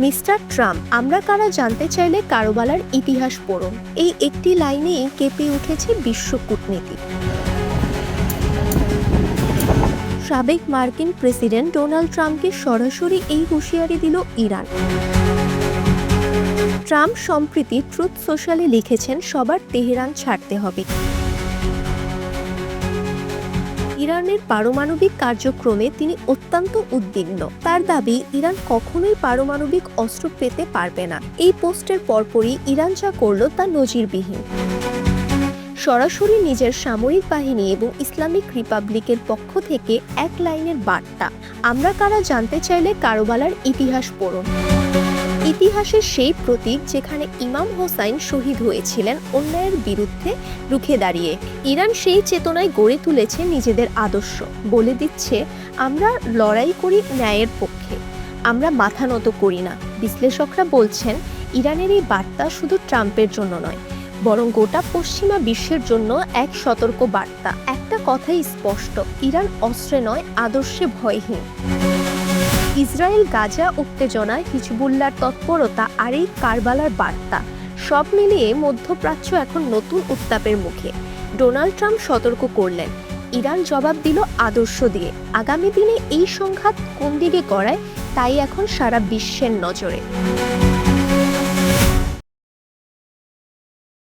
Mister Trump, আমরা কারা জানতে চাইলে কারোবালার ইতিহাস পড়ুন। এই একটি লাইনেই কেঁপে উঠেছে বিশ্ব কূটনীতি। সাবেক মার্কিন প্রেসিডেন্ট ডোনাল্ড ট্রাম্পকে সরাসরি এই হুঁশিয়ারি দিল ইরান। ট্রাম্প সম্প্রতি ট্রুথ সোশ্যালে লিখেছেন, সবার তেহরান ছাড়তে হবে। ইরানের পারমাণবিক কার্যক্রমে তিনি অত্যন্ত উদ্বিগ্ন। তার দাবি, ইরান কখনোই পারমাণবিক অস্ত্র পেতে পারবে না। এই পোস্টের পরপরই ইরান যা করল তা নজিরবিহীন। সরাসরি নিজের সামরিক বাহিনী এবং ইসলামিক রিপাবলিকের পক্ষ থেকে এক লাইনের বার্তা। আমরা কারা জানতে চাইলে কারোবালার ইতিহাস পড়ুন। ইতিহাসের সেই প্রতীক যেখানে ইমাম হোসাইন শহীদ হয়েছিলেন অন্যায়ের বিরুদ্ধে রুখে দাঁড়িয়ে। ইরান সেই চেতনায় গড়ে তুলেছে নিজেদের আদর্শ। বলে দিচ্ছে, আমরা লড়াই করি ন্যায়ের পক্ষে, আমরা মাথা নত করি না। বিশ্লেষকরা বলছেন, ইরানের এই বার্তা শুধু ট্রাম্পের জন্য নয়, বরং গোটা পশ্চিমা বিশ্বের জন্য এক সতর্ক বার্তা। একটা কথাই স্পষ্ট, ইরান অস্ত্রে নয়, আদর্শে ভয়হীন। ইসরায়েল, গাজা, উত্তেজনায় হিজবুল্লার তৎপরতা আর এই কারবালার বার্তা সব মিলিয়ে মধ্যপ্রাচ্য এখন নতুন উত্তাপের মুখে। ডোনাল্ড ট্রাম্প সতর্ক করলেন। ইরান জবাব দিল আদর্শ দিয়ে। আগামী দিনে এই সংঘাত কোন দিকে গড়ায়, তাই এখন সারা বিশ্বের নজরে।